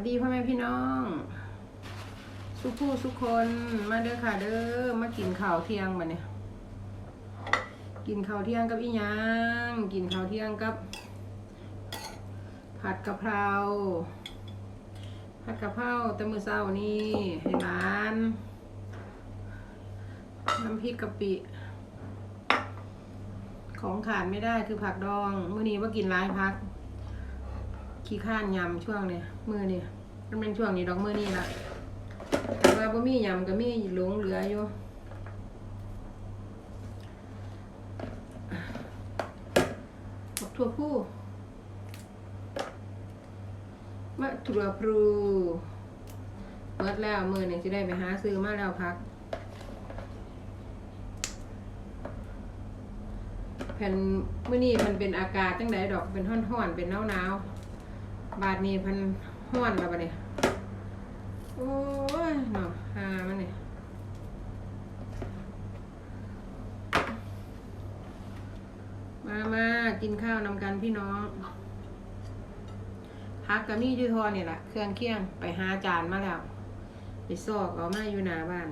วัสดีพ่อแม่พี่น้อง สุผู้สุคนมาเด้อค่ะเด้อมากินข้าวเที่ยงมาเนี่ยกินข้าวเที่ยงกับอีหยังกินข้าวเที่ยงกับ ผัดกะเพราผัดกะเพราแต่มื้อเช้านี่ให้ร้าน น้ำพริกกะปิ ของขาดไม่ได้คือผักดอง มื้อนี้ว่ากินร้ายพัก ขี้ข้านยำช่วงเนี่ยมือเนี่ยมันเป็นช่วงนี้ดอกมือนี่ละแต่ว่าบ่มียำก็มีหลงเหลืออยู่บักทั่วผู้มะถั่วพลูเมิดแล้วมือหนึ่งจะได้ไปหาซื้อมาแล้วพัก แผ่นมื้อนี้มันเป็นอากาศจังไดดอกเป็นห้อนๆเป็นหนาวๆ บาทนี้พันห้อนแล้วปะเนี่ยโอ้ยเนาะหามันเนี่ยมามากินข้าวนำกันพี่น้องพักกับมีอยูทอเนี่ยแหละเครื่องเคียงไปหาจานมาแล้วไปซอกเอามาอยู่หน้าบ้าน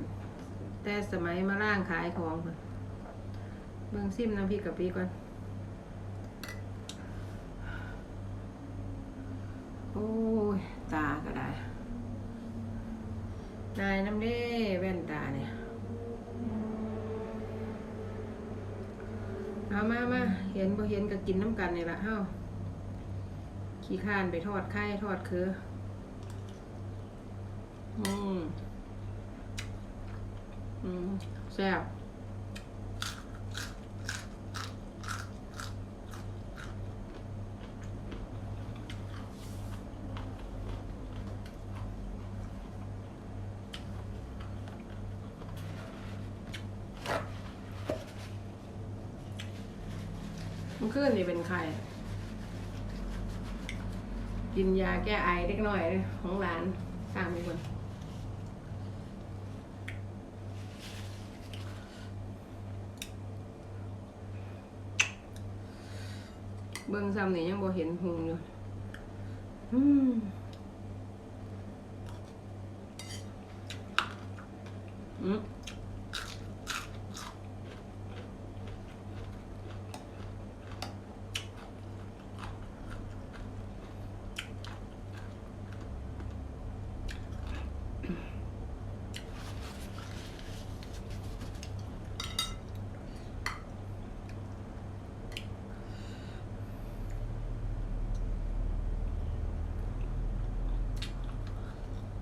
แต่สมัยมาล่างขายของพุ่นเบิ่งซิมน้ำพริกกะปิก่อน โอ้ย ตาก็ได้ นายน้ำเด้แว่นตาเนี่ย เอามามาเห็นบ่เห็นก็กินน้ำกันนี่ละเฮ้าขี้ข้านไปทอดไข่ทอดคือ อืม อืมแซ่บ ขึ้นนี่เป็นไข่ กินยาแก้ไอเล็กน้อยของหลานข้างมีคนเบิ่งซ้ำนี่ยังบ่เห็นหุงอยู่อืมอืม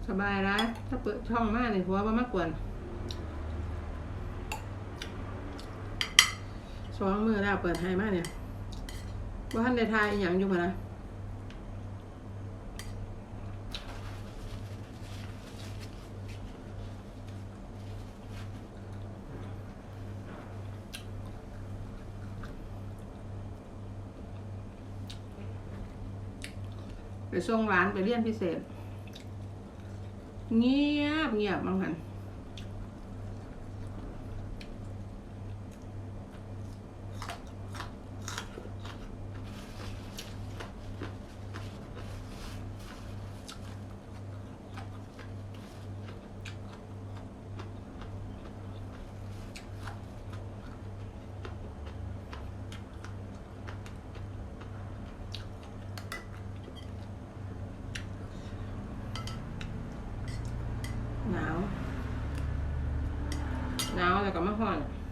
สบายร้ายถ้าเปิดช่องมากเนี่ยหัวว่ามากกวนสองมือแล้วเปิดให้มากเนี่ยว่าท่านได้ทยอย่างอยู่ปะนะไปส่งร้านไปเรียนพิเศษ เงียบเงียบมังหันาว หนาว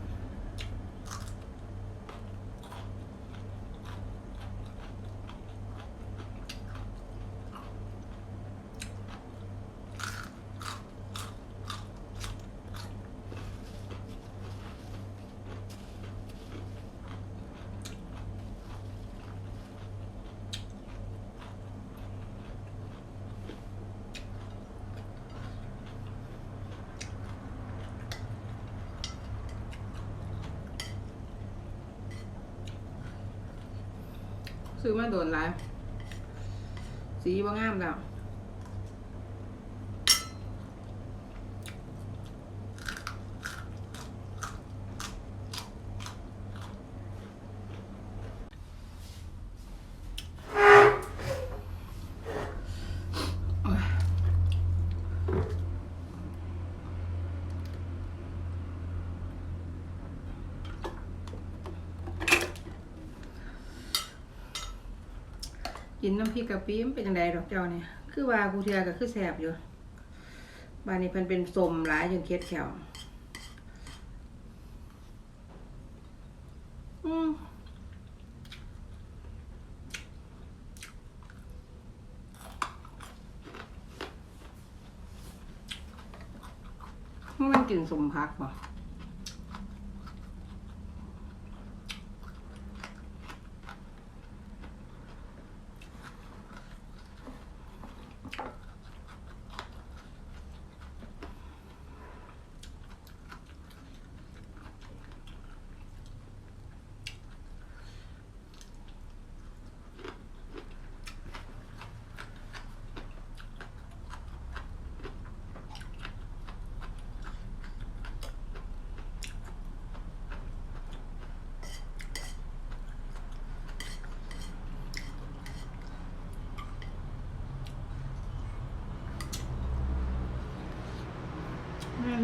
ซื้อมาโดนหลายสีว่างามแล้ว กินน้ำพริกกะปิมันเป็นจังไดดอกเจ้าเนี่ยคือว่ากูเทือก็คือแสบอยู่บ้านนี้เพิ่นเป็นสมหลายจนเค็ดแขวอืมมันกลิ่นสมพักป่ะ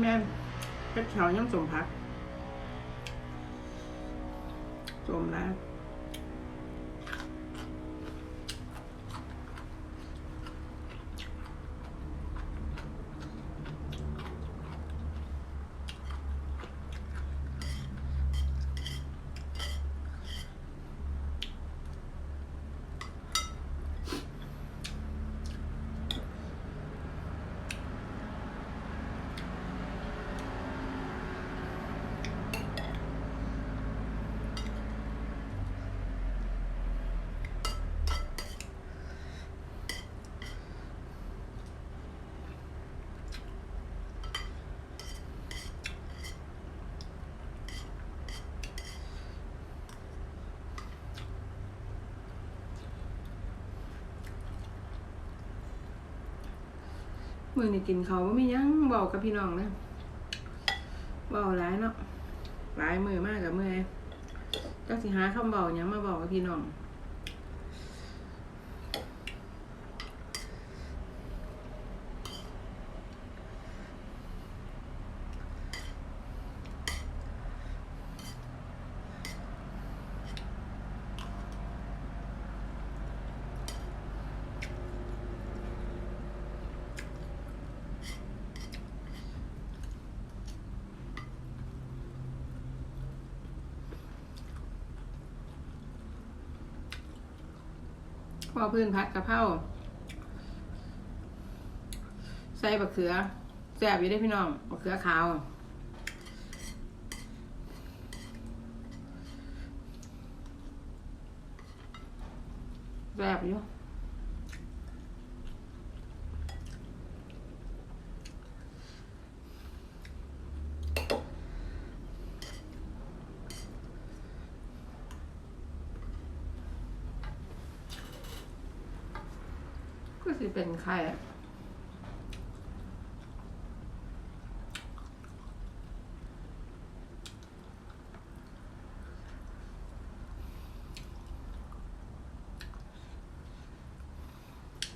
แม่นแม่นเป็ดแถวยังสมพักสมแล้ว มือนี่กินเขาวบ่มีหยังบอกกับพี่น้องนะบอกหลายเนาะหลายมือมากกับมือก็สิหาคำบอกยังมาบอกกับพี่น้อง พอพื้นพัดกะเพราใส่บะเขือแซ่บอยู่ได้พี่น้องบะเขือขาวแซ่บอยู่ สิเป็นไข่อะ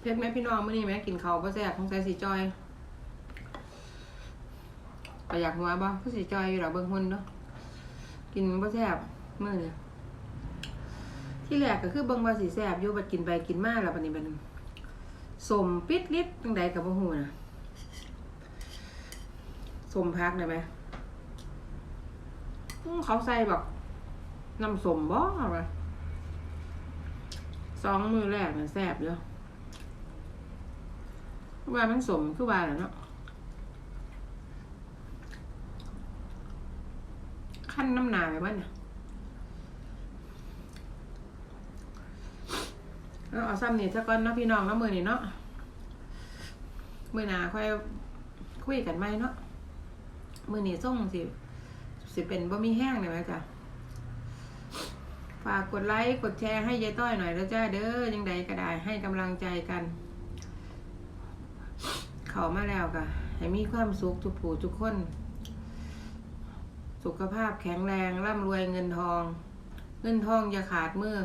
เพชรไหมพี่น้องเมื่อนี้ไหมกินเขาวบ่แซ่บของใส่สีจอยก็อยากหัวบ่ผู้สีจอยอยู่หรอเบิ่งหุ่นเนาะกินบ่แซ่บมื้อนี้ที่แรกก็คือเบิ่งว่าสีแซ่บอยู่บัดกินไปกินมาแล้วบัดนี้บัดนี้ สมปิดลิดจังใดก็บ่ฮู้น่ะสมพักได้ไหมอื้อเขาใส่แบบน้ำสมบ่อะไรสองมือแรกน่ะแซ่บอยู่ว่ามันสมคือว่าแหละเนาะขั้นน้ำหนาไปบ้านเนี่ย แล้วเอาซ้ำนี่ซะก่อนเนาะพี่น้องเนาะมือนี่เนาะมือหนาค่อยคุยกันไหมเนาะมือนี่ส่งสิสิเป็นบ่มีแห้งเลยไหมจ๊ะฝากกดไลค์กดแชร์ให้ยายต้อยหน่อยแล้วจ้าเด้อยังใดก็ได้ให้กำลังใจกัน เขามาแล้วก็ให้มีความสุขทุกผู้ทุกคน สุขภาพแข็งแรงร่ำรวยเงินทอง เงินทองอย่าขาดมือ